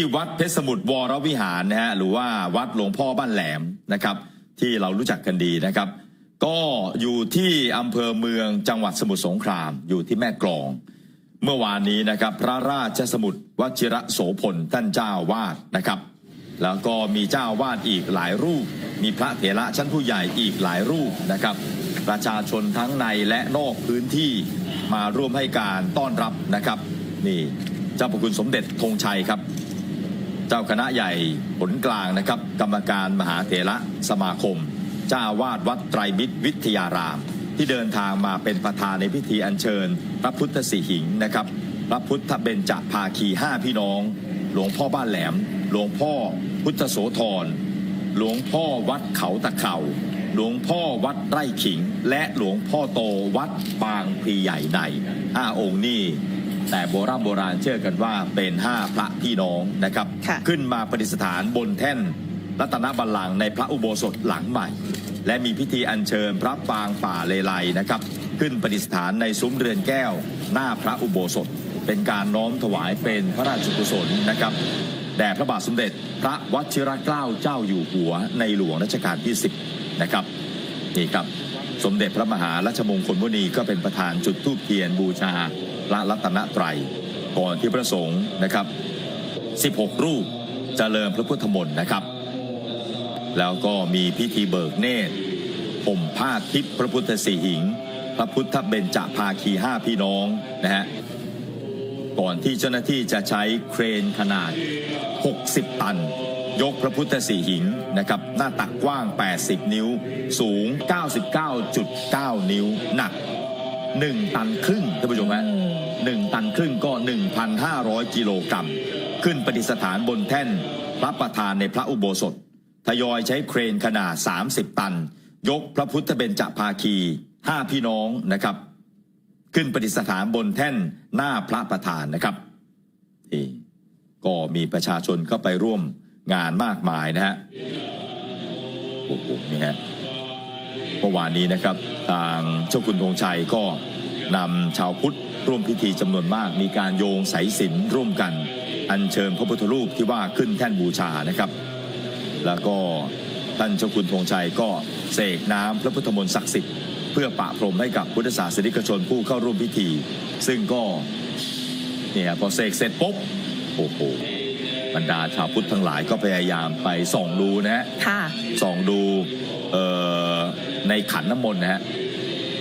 ที่วัดเพชรสมุทรวรวิหารนะฮะหรือว่าวัดหลวงพ่อบ้านแหลมนะครับ ที่เรารู้จักกันดีนะครับ ก็อยู่ที่อำเภอเมืองจังหวัดสมุทรสงครามอยู่ที่แม่กลอง เมื่อวานนี้นะครับ พระราชสมุทรวชิระโสพลท่านเจ้าวาดนะครับ แล้วก็มีเจ้าวาดอีกหลายรูป มีพระเถระชั้นผู้ใหญ่อีกหลายรูปนะครับ ประชาชนทั้งในและนอกพื้นที่มาร่วมให้การต้อนรับนะครับนี่เจ้าพระคุณสมเด็จธงชัยครับ เจ้าคณะใหญ่ผลกลางนะครับ กรรมการมหาเถระสมาคม เจ้าวาดวัดไตรมิตรวิทยาราม ที่เดินทางมาเป็นประธานในพิธีอัญเชิญ พระพุทธสีหิงนะครับ พระพุทธเบญจภาคีห้าพี่น้อง หลวงพ่อบ้านแหลม หลวงพ่อพุทธโสธรหลวงพ่อวัดเขาตะเข่าหลวงพ่อวัดไร่ขิง และหลวงพ่อโตวัดบางพลีใหญ่ในห้าองค์นี่ แต่โบราณโบราณเชื่อกันว่าเป็นห้าพระพี่น้องนะครับค่ะขึ้นมาประดิษฐานบนแท่นรัตนบัลลังก์ในพระอุโบสถหลังใหม่ และมีพิธีอัญเชิญพระปางป่าเลไลนะครับ ขึ้นประดิษฐานในซุ้มเรือนแก้ว หน้าพระอุโบสถ เป็นการน้อมถวายเป็นพระราชกุศลนะครับแด่พระบาทสมเด็จพระวชิรเกล้าเจ้าอยู่หัวในหลวงรัชกาลที่ 10 นะครับนี่ครับ สมเด็จพระมหารัชมงคลมุนีก็เป็นประธานจุดธูปเทียนบูชา พระรัตนตรัย ก่อนที่พระสงฆ์นะครับ 16 รูปเจริญพระพุทธมนต์นะครับ แล้วก็มีพิธีเบิกเนตรห่มผ้าทิพย์พระพุทธสีหิง พระพุทธเบญจภาคีห้าพี่น้องนะฮะก่อนที่เจ้าหน้าที่จะใช้เครนขนาด 60 ตัน ยกพระพุทธสีหิงนะครับ หน้าตักกว้าง 80 นิ้ว สูง 99.9 นิ้ว หนัก 1 ตันครึ่งท่านผู้ชมฮะ1ตันครึ่งก็ 1,500 กิโลกรัม ขึ้นประดิษฐานบนแท่นพระประธานในพระอุโบสถ ทยอยใช้เครนขนาด 30 ตัน ยกพระพุทธเบญจภาคี 5 พี่น้องนะครับ ขึ้นประดิษฐานบนแท่นหน้าพระประธานนะครับนี่ก็มีประชาชนเข้าไปร่วมงานมากมายนะฮะโอ้โหนี่ฮะ เมื่อวานนี้นะครับทางเจ้าคุณธงชัยก็นำชาวพุทธร่วมพิธีจำนวนมาก มีการโยงสายสิญจนร่วมกัน อัญเชิญพระพุทธรูปที่ว่าขึ้นแท่นบูชานะครับ แล้วก็ท่านเจ้าคุณธงชัยก็เสกน้ำพระพุทธมนต์ศักดิ์สิทธิ์เพื่อปะพรมให้กับพุทธศาสนิกชนผู้เข้าร่วมพิธี ซึ่งก็เนี่ยพอเสกเสร็จปุ๊บโอ้โหบรรดาชาวพุทธทั้งหลายก็พยายามไปส่องดูนะฮะค่ะส่องดูเอ่อ ในขันน้ำมนต์นะฮะ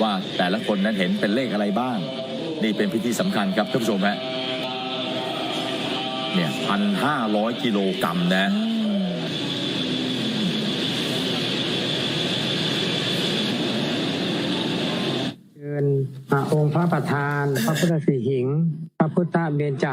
ว่าแต่ละคนนั้นเห็นเป็นเลขอะไรบ้าง นี่เป็นพิธีสำคัญครับท่านผู้ชมฮะเนี่ยพันห้าร้อยกิโลกรัมนะเชิญอ่าองค์พระประธาน พระพุทธสีหิง พระพุทธเบญจ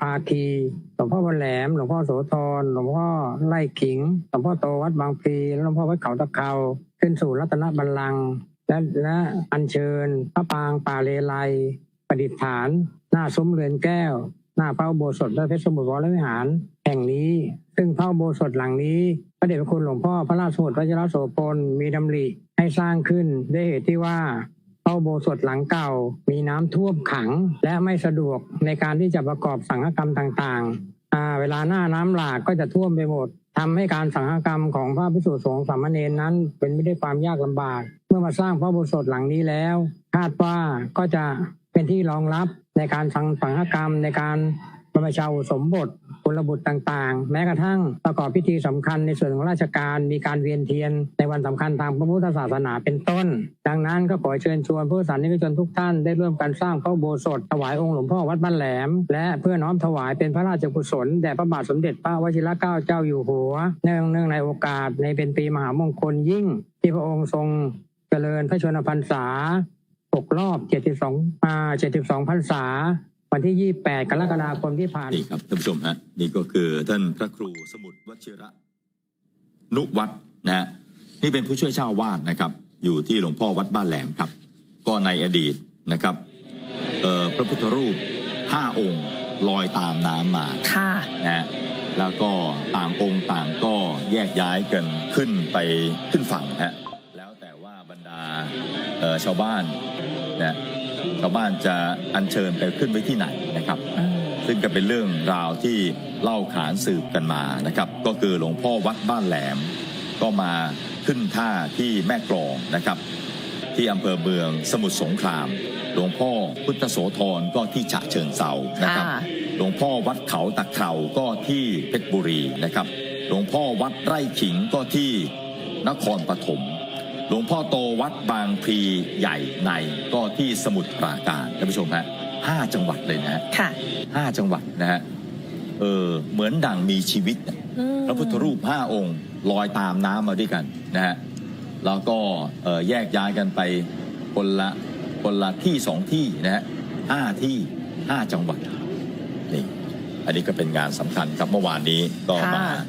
ภาคีหลวงพ่อวันแหลม หลวงพ่อโสธรหลวงพ่อไร่ขิง หลวงพ่อโตวัดบางพลีหลวงพ่อวัดเขาตะเกาขึ้นสู่รัตนบัลลังก์และและอัญเชิญ พระปางป่าเลไลประดิษฐาน หน้าซุ้มเรือนแก้ว หน้าพระอุโบสถและเพชรสมุทรวรวิหาร แห่งนี้ ซึ่งพระอุโบสถหลังนี้ พระเดชพระคุณหลวงพ่อพระราชสมุทรวชิรโสพลมีดำริให้สร้างขึ้นด้วยเหตุที่ว่า พระโบสถหลังเก่ามีน้ำท่วมขัง และไม่สะดวกในการที่จะประกอบสังฆกรรมต่างๆ เวลาหน้าน้ำหลากก็จะท่วมไปหมดทำให้การสังฆกรรมของพระภิกษุสงฆ์สามเณรนั้น เป็นไม่ได้ความยากลำบาก เมื่อมาสร้างพระโบสถหลังนี้แล้ว คาดว่าก็จะเป็นที่รองรับในการสังสังฆกรรมในการบรรพชาอุสมบท กุลบุตรต่างๆ แม้กระทั่งประกอบพิธีสำคัญในส่วนของราชการมีการเวียนเทียน ในวันสำคัญทางพระพุทธศาสนาเป็นต้น ดังนั้นก็ขอเชิญชวนผู้สานิกชนทุกท่านได้ร่วมกันสร้างพระอุโบสถถวายองค์หลวงพ่อวัดบ้านแหลม และเพื่อน้อมถวายเป็นพระราชกุศลแด่พระบาทสมเด็จพระวชิรเกล้าเจ้าอยู่หัวเนื่องเนื่องในโอกาสในเป็นปีมหามงคลยิ่ง ที่พระองค์ทรงเจริญพระชนมพรรษา6รอบ 72อ่า72 พรรษา วันที่ 28 กรกฎาคมที่ผ่านนี่ครับท่านผู้ชมฮะนี่ก็คือท่านพระครูสมุทรวชิระ นุวัฒน์นะฮะนี่เป็นผู้ช่วยเจ้าอาวาดนะครับ อยู่ที่หลวงพ่อวัดบ้านแหลมครับ ก็ในอดีตนะครับเอ่อพระพุทธรูปห้าองค์ลอยตามน้ำมาค่ะนะฮะแล้วก็ต่างองค์ต่างก็แยกย้ายกันขึ้นไปขึ้นฝั่งฮะแล้วแต่ว่าบรรดาเอ่อชาวบ้านนะ ชาวบ้านจะอัญเชิญไปขึ้นไว้ที่ไหนนะครับอืมซึ่งก็เป็นเรื่องราวที่เล่าขานสืบกันมานะครับ ก็คือหลวงพ่อวัดบ้านแหลม ก็มาขึ้นท่าที่แม่กลองนะครับ ที่อำเภอเมืองสมุทรสงคราม หลวงพ่อพุทธโสธรก็ที่ฉะเชิงเซานะครับค่ะหลวงพ่อวัดเขาตะเคราก็ที่เพชรบุรีนะครับ หลวงพ่อวัดไร่ขิงก็ที่นครปฐม หลวงพ่อโตวัดบางพลีใหญ่ในก็ที่สมุทรปราการท่านผู้ชมฮะห้าจังหวัดเลยนะฮะค่ะห้าจังหวัดนะฮะเออเหมือนดังมีชีวิตน่ะอืมพระพุทธรูปห้าองค์ลอยตามน้ำมาด้วยกันนะฮะแล้วก็เอ่อแยกย้ายกันไปคนละคนละที่สองที่นะฮะห้าที่ห้าจังหวัดนี่อันนี้ก็เป็นงานสำคัญครับเมื่อวานนี้ก็มาค่ะ